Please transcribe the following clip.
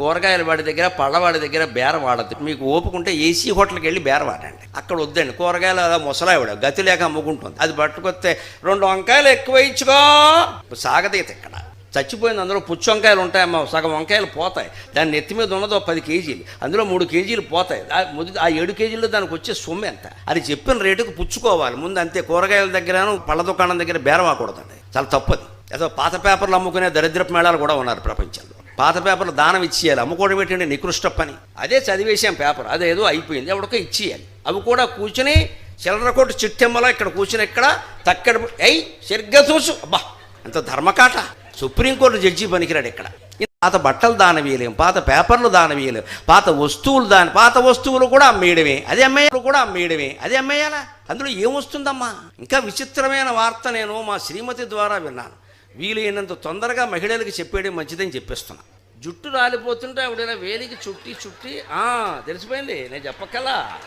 కూరగాయల వాడి దగ్గర పళ్ళవాడి దగ్గర బేరం వాడద్దు. మీకు ఓపుకుంటే ఏసీ హోటల్కి వెళ్ళి బేరం వాడండి. అక్కడ వద్దండి. కూరగాయలు అలా ముసలావిడ గతి లేక అమ్ముకుంటుంది. అది పట్టుకొస్తే రెండు వంకాయలు ఎక్కువ ఇచ్చుకో సాగదీత ఇక్కడ. చచ్చిపోయింది అందులో పుచ్చు వంకాయలు ఉంటాయమ్మా. సగం వంకాయలు పోతాయి. దాని నెత్తి మీద ఉన్నదో పది కేజీలు. అందులో మూడు కేజీలు పోతాయి. ఆ ఆ ఏడు కేజీల్లో దానికి వచ్చే సొమ్ము ఎంత? అది చెప్పిన రేటుకు పుచ్చుకోవాలి. ముందు అంతే కూరగాయల దగ్గరను పళ్ళ దుకాణం దగ్గర బేరం ఆకూడదండి చాలా తప్పది. ఏదో పాత పేపర్లు అమ్ముకునే దరిద్రపు మేళాలు కూడా ఉన్నారు ప్రపంచంలో. పాత పేపర్లు దానం ఇచ్చేయాలి. అమ్ముకోవడం ఏంటంటే నికృష్ట పని. అదే చదివేసాం పేపర్. అదేదో అయిపోయింది. ఎవడికో ఇచ్చేయాలి. అవి కూడా కూర్చుని చిల్లర కొట్టు చిట్టెమ్మలో ఇక్కడ కూర్చుని ఇక్కడ తక్కడ అయ్యి సరిగ్గా చూసు. అబ్బా అంత ధర్మకాట. సుప్రీంకోర్టు జడ్జి పనికిరాడు ఇక్కడ. పాత బట్టలు దానవీయలేం పాత పేపర్లు దానవీయలేం పాత వస్తువులు దాని పాత వస్తువులు కూడా అమ్మేయడమే. అదే అమ్మేయాలి కూడా అమ్మేయడమే. అదే అమ్మేయాలా? అందులో ఏమొస్తుందమ్మా ఇంకా విచిత్రమైన వార్త నేను మా శ్రీమతి ద్వారా విన్నాను. వీలైనంత తొందరగా మహిళలకు చెప్పేయడం మంచిదని చెప్పేస్తున్నా. జుట్టు రాలిపోతుంటే ఆవిడ వేలికి చుట్టి చుట్టి ఆ, తెలిసిపోయింది. నేను చెప్పక్కలా.